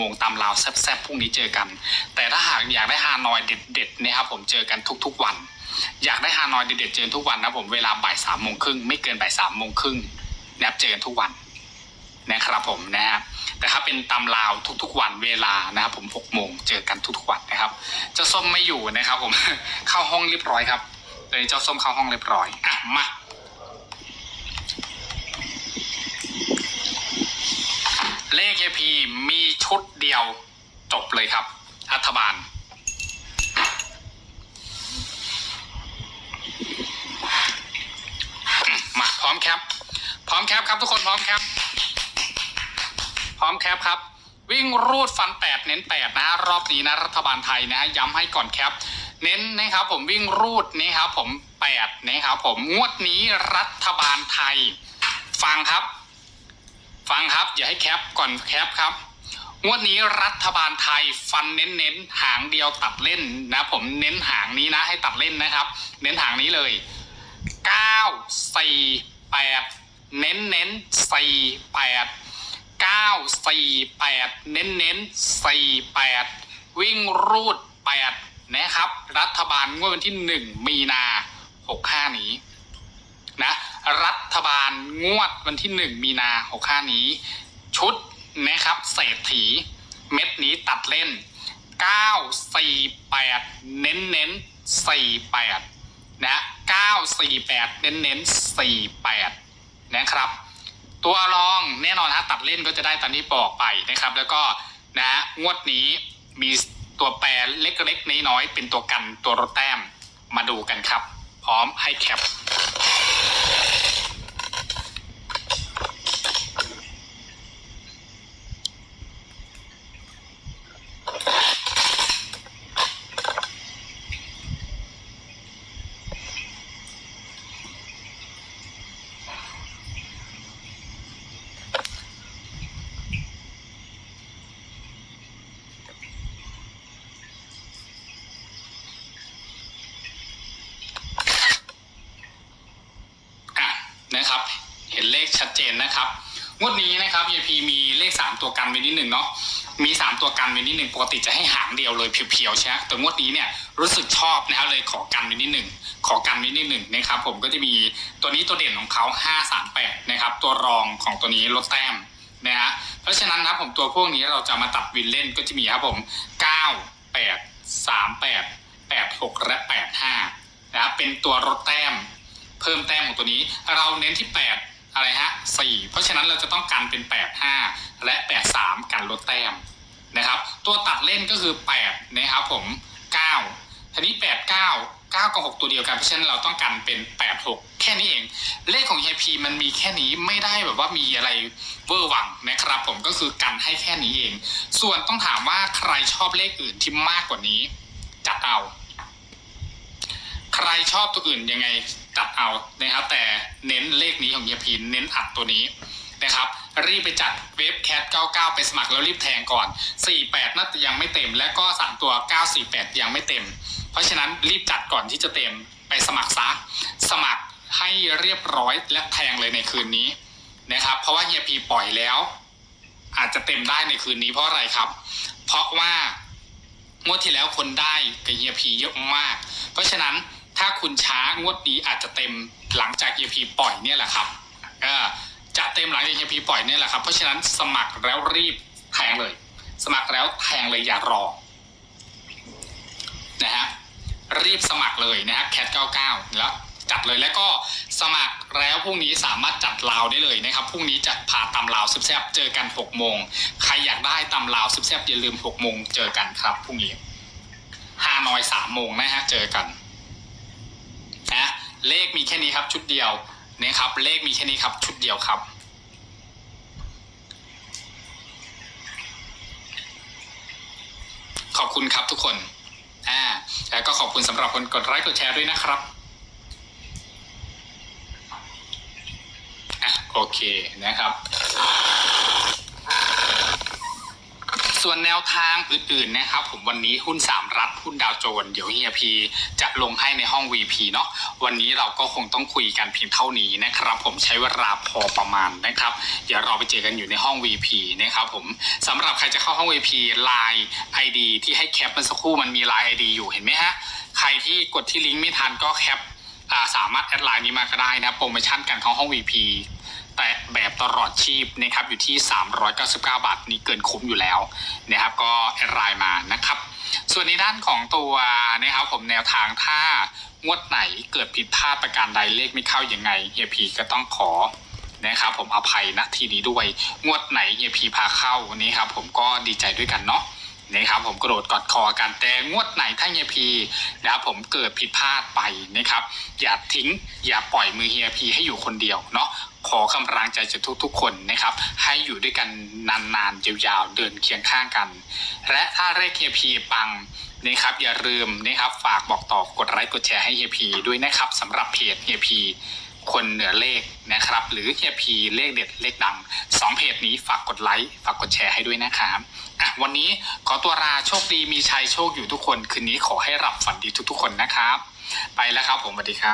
โมงตามราวแซ่บๆพรุ่งนี้เจอกัน แต่ถ้าหากอยากได้ฮานอยเด็ดๆนะครับผมเจอกันทุกๆวัน อยากได้ฮานอยเด็ดๆเจอทุกวันนะผมเวลาบ่ายสามโมงครึ่งไม่เกินบ่ายสามโมงครึ่งนะครับเจอกันทุกวันนะครับผมนะครับแต่ถ้าเป็นตามราวทุกๆวันเวลานะครับผมหกโมงเจอกันทุกๆวันนะครับเจ้าส้มไม่อยู่นะครับผมเข้าห้องเรียบร้อยครับเลยเจ้าส้มเข้าห้องเรียบร้อยอะมา เลข AP มีชุดเดียวจบเลยครับรัฐบาล มาพร้อมแคป พร้อมแคปครับทุกคนพร้อมแคป พร้อมแคปครับ วิ่งรูดฟันแปดเน้นแปดนะฮะรอบนี้นะรัฐบาลไทยนะย้ำให้ก่อนแคป เน้นนะครับผมวิ่งรูดนี่ครับผมแปดนะครับผมงวดนี้รัฐบาลไทย ฟังครับ ฟังครับ อย่าให้แคปก่อนแคปครับ งวดนี้รัฐบาลไทยฟันเน้นๆหางเดียวตัดเล่นนะ ผมเน้นหางนี้นะให้ตัดเล่นนะครับ เน้นหางนี้เลยเก้าสี่แปดเน้นเน้นสี่แปดเก้าสี่แปดเน้นเน้นสี่แปดวิ่งรูดแปดนะครับ รัฐบาลงวดวันที่หนึ่งมีนาหกห้านี้ นะรัฐบาลงวดวันที่หนึ่งมีนาหกห้านี้ ชุดนะครับเศรษฐีเม็ดนี้ตัดเล่นเก้าสี่แปดเน้นเน้นสี่แปดนะเก้าสี่แปดเน้นเน้นสี่แปดนะครับ ตัวรองแน่นอนฮะตัดเล่นก็จะได้ตามที่บอกไปนะครับ แล้วก็นะงวดนี้มีตัวแปรเล็กๆน้อยๆเป็นตัวกันตัวรถแต้มมาดูกันครับ พร้อมให้แคป อะนะครับ เห็นเลขชัดเจนนะครับงวดนี้นะครับ EP มีเลข 3 ตัวกันไว้นิดหนึ่งเนาะมี 3 ตัวกันไว้นิดหนึ่งปกติจะให้หางเดียวเลยเพียวๆใช่ไหมแต่งวดนี้เนี่ยรู้สึกชอบนะครับเลยขอกันไว้นิดหนึ่งขอกันไว้นิดหนึ่งนะครับ ผมก็จะมีตัวนี้ตัวเด่นของเขา538นะครับ ตัวรองของตัวนี้ลดแต้มนะฮะเพราะฉะนั้นนะครับผมตัวพวกนี้เราจะมาตัดวินเล่นก็จะมีครับผม 9 8 3 8 8 6 และ 85นะครับเป็นตัวลดแต้ม เพิ่มแต้มของตัวนี้ เราเน้นที่ 8 อะไรฮะ4เพราะฉะนั้นเราจะต้องกันเป็น8 5และ8 3กันลดแต้มนะครับ ตัวตัดเล่นก็คือ8นะครับผม9ทีนี้8 9 9กับ6ตัวเดียวกันเพราะฉะนั้นเราต้องกันเป็น8 6แค่นี้เอง เลขของเฮพีมันมีแค่นี้ไม่ได้แบบว่ามีอะไรเวอร์วังนะครับผมก็คือกันให้แค่นี้เอง ส่วนต้องถามว่าใครชอบเลขอื่นที่มากกว่านี้จัดเอา ใครชอบตัวอื่นยังไง จัดเอานะครับ แต่เน้นเลขนี้ของเฮียพีนเน้นอัดตัวนี้นะครับ รีบไปจัดเว็บแคท99 ไปสมัครแล้วรีบแทงก่อน 48น่าจะยังไม่เต็ม และก็ 3 ตัว 948 ยังไม่เต็ม เพราะฉะนั้นรีบจัดก่อนที่จะเต็มไปสมัครซะสมัครให้เรียบร้อยและแทงเลยในคืนนี้นะครับ เพราะว่าเฮียพีปล่อยแล้ว อาจจะเต็มได้ในคืนนี้เพราะอะไรครับ เพราะว่างวดที่แล้วคนได้กับเฮียพีเยอะมาก เพราะฉะนั้น ถ้าคุณช้างวดนี้อาจจะเต็มหลังจากเฮียพีปล่อยเนี่ยแหละครับเออจะเต็มหลังจากเฮียพีปล่อยเนี่ยแหละครับ เพราะฉะนั้นสมัครแล้วรีบแทงเลย สมัครแล้วแทงเลยอย่ารอนะฮะรีบสมัครเลยนะฮะแคท99 แล้วจัดเลยแล้วก็สมัครแล้วพรุ่งนี้สามารถจัดลาวได้เลยนะครับพรุ่งนี้จะพาตำลาวซิบแซบเจอกัน6โมงใครอยากได้ตำลาวซิบแซบอย่าลืม6โมงเจอกันครับพรุ่งนี้ฮานอยสามโมงนะฮะเจอกัน เลขมีแค่นี้ครับ ชุดเดียวนะครับ เลขมีแค่นี้ครับ ชุดเดียวครับ ขอบคุณครับทุกคนอ่าแล้วก็ขอบคุณสำหรับคนกดไลค์กดแชร์ด้วยนะครับอะโอเคนะครับ ส่วนแนวทางอื่นๆนะครับ ผมวันนี้หุ้นสามรัฐหุ้นดาวโจนเดี๋ยวเฮียพีจะลงให้ในห้อง VP เนาะวันนี้เราก็คงต้องคุยกันเพียงเท่านี้นะครับ ผมใช้เวลาพอประมาณนะครับ เดี๋ยวเราไปเจอกันอยู่ในห้อง VP นะครับผมสำหรับใครจะเข้าห้อง VP Line ID ที่ให้แคปเมื่อสักครู่มันมี Line ID อยู่เห็นไหมฮะใครที่กดที่ลิงก์ไม่ทันก็แคปสามารถแอดไลน์นี้มาก็ได้นะโปรโมชั่นการเข้าห้อง VP แต่แบบตลอดชีพนะครับอยู่ที่ 399 บาทนี้เกินคุ้มอยู่แล้วนะครับก็แอดไลน์มานะครับ ส่วนในด้านของตัวนะครับผมแนวทางถ้างวดไหนเกิดผิดพลาดประการใดเลขไม่เข้ายังไงเฮียพีก็ต้องขอนะครับผมอภัยณที่นี้ด้วยงวดไหนเฮียพีพาเข้าวันนี้ครับผมก็ดีใจด้วยกันเนาะนะครับผมกระโดดกอดคอกันแต่งวดไหนถ้าเฮียพีนะครับผมเกิดผิดพลาดไปนะครับ อย่าทิ้งอย่าปล่อยมือเฮียพีให้อยู่คนเดียวเนาะ ขอกำลังใจจากทุกๆ คนนะครับ ให้อยู่ด้วยกันนานๆยาวๆเดินเคียงข้างกัน และถ้าเลขเฮียพีปังนะครับอย่าลืมนะครับฝากบอกต่อกดไลค์กดแชร์ให้เฮียพีด้วยนะครับสำหรับเพจเฮียพีคนเหนือเลขนะครับ หรือเฮียพีเลขเด็ดเลขดังสองเพจนี้ฝากกดไลค์ฝากกดแชร์ให้ด้วยนะครับอะวันนี้ขอตัวลาโชคดีมีชัยโชคอยู่ทุกคน คืนนี้ขอให้หลับฝันดีทุกๆ คนนะครับ ไปแล้วครับผมสวัสดีครับ